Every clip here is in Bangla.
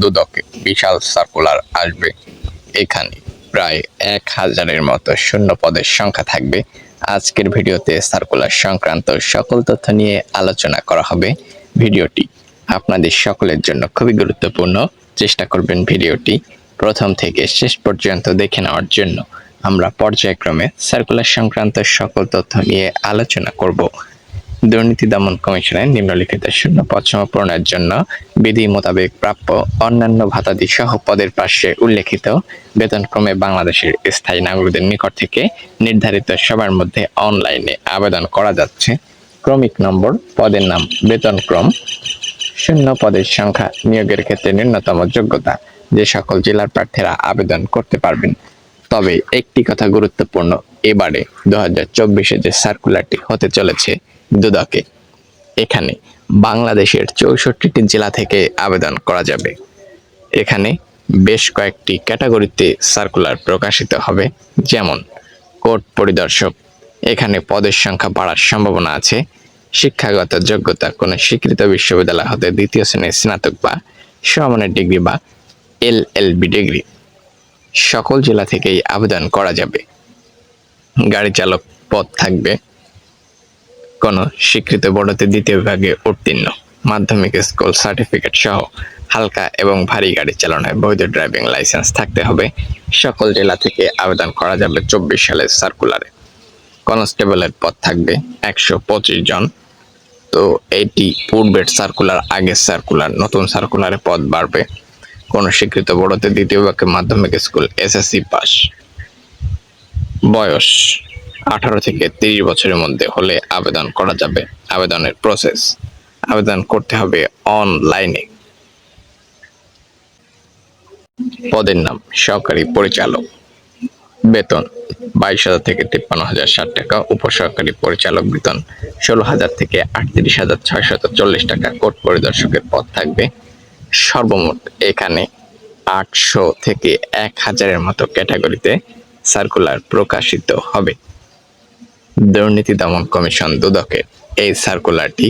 দুদকে বিশাল সার্কুলার আসবে। এখানে প্রায় এক হাজারের মতো শূন্য পদের সংখ্যা থাকবে। আজকের ভিডিওতে সার্কুলার সংক্রান্ত সকল তথ্য নিয়ে আলোচনা করা হবে। ভিডিওটি আপনাদের সকলের জন্য খুবই গুরুত্বপূর্ণ। চেষ্টা করবেন ভিডিওটি প্রথম থেকে শেষ পর্যন্ত দেখে নেওয়ার জন্য। আমরা পর্যায়ক্রমে সার্কুলার সংক্রান্ত সকল তথ্য নিয়ে আলোচনা করব। দুর্নীতি দমন কমিশনের নিম্নলিখিত শূন্য পশ্চিম পূরণের জন্য বিধি মোতাবেক প্রাপ্য অন্যান্য ভাতাদি সহ পদের পাশে উল্লেখিত বেতনক্রমে বাংলাদেশের স্থায়ী নাগরিকদের নিকট থেকে নির্ধারিত সবার মধ্যে অনলাইনে আবেদন করা যাচ্ছে। ক্রমিক নম্বর, পদের নাম, বেতনক্রম, শূন্য পদের সংখ্যা নিয়োগের ক্ষেত্রে ন্যূনতম যোগ্যতা যে সকল জেলার প্রার্থীরা আবেদন করতে পারবেন। তবে একটি কথা গুরুত্বপূর্ণ, এবারে দু হাজার চব্বিশে যে সার্কুলারটি হতে চলেছে দুদকে। এখানে বাংলাদেশের চৌষট্টিটি জেলা থেকে আবেদন করা যাবে। এখানে বেশ কয়েকটি ক্যাটাগরিতে সার্কুলার প্রকাশিত হবে, যেমন কোর্ট পরিদর্শক। এখানে পদের সংখ্যা বাড়ার সম্ভাবনা আছে। শিক্ষাগত যোগ্যতা কোনো স্বীকৃত বিশ্ববিদ্যালয় হতে দ্বিতীয় শ্রেণির স্নাতক বা সমানের ডিগ্রি বা এল এল বি ডিগ্রি। সকল জেলা থেকেই আবেদন করা যাবে। গাড়ি চালক পদ থাকবে কোনো স্বীকৃত বোর্ডতে দ্বিতীয় বিভাগে উত্তীর্ণ। মাধ্যমিক স্কুল সার্টিফিকেট সহ হালকা এবং ভারী গাড়ি চালানোয় বৈধ ড্রাইভিং লাইসেন্স থাকতে হবে। সকল জেলা থেকে আবেদন করা যাবে চব্বিশ সালের সার্কুলারে। কনস্টেবলের পদ থাকবে একশো পঁচিশ জন। তো এটি পূর্বের সার্কুলার, আগের সার্কুলার, নতুন সার্কুলারে পদ বাড়বে। কোনো স্বীকৃত বড়তে দ্বিতীয় বিভাগে মাধ্যমিক স্কুল এসএসসি পাস। বয়স আঠারো থেকে তিরিশ বছরের মধ্যে হলে আবেদন করা যাবে। আবেদনের প্রসেস আবেদন করতে হবে অনলাইনে পদের নাম, সহকারী পরিচালক। বেতন, বাইশ হাজার থেকে তিপ্পান্ন হাজার ষাট টাকা। উপসহকারী পরিচালক বেতন, ষোলো হাজার থেকে আটত্রিশ হাজার ছয়শত চল্লিশ টাকা। কোর্ট পরিদর্শকের পদ থাকবে। সর্বমোট এখানে আটশো থেকে এক হাজারের মতো ক্যাটাগরিতে সার্কুলার প্রকাশিত হবে। দুর্নীতি দমন কমিশন দুদকের এই সার্কুলারটি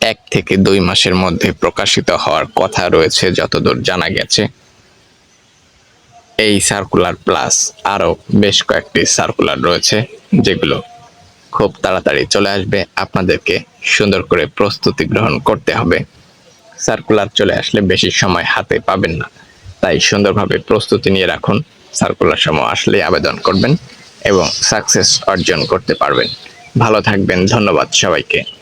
এক থেকে দুই মাসের মধ্যে প্রকাশিত হওয়ার কথা রয়েছে যতদূর জানা গেছে। এই সার্কুলার প্লাস আরও বেশ কয়েকটি সার্কুলার রয়েছে, যেগুলো খুব তাড়াতাড়ি চলে আসবে। আপনাদেরকে সুন্দর করে প্রস্তুতি গ্রহণ করতে হবে। সার্কুলার চলে আসলে বেশি সময় হাতে পাবেন না। তাই সুন্দরভাবে প্রস্তুতি নিয়ে রাখুন। সার্কুলার সময় আসলে আবেদন করবেন। এবং সাকসেস অর্জন করতে পারবেন। ভালো থাকবেন ধন্যবাদ সবাইকে।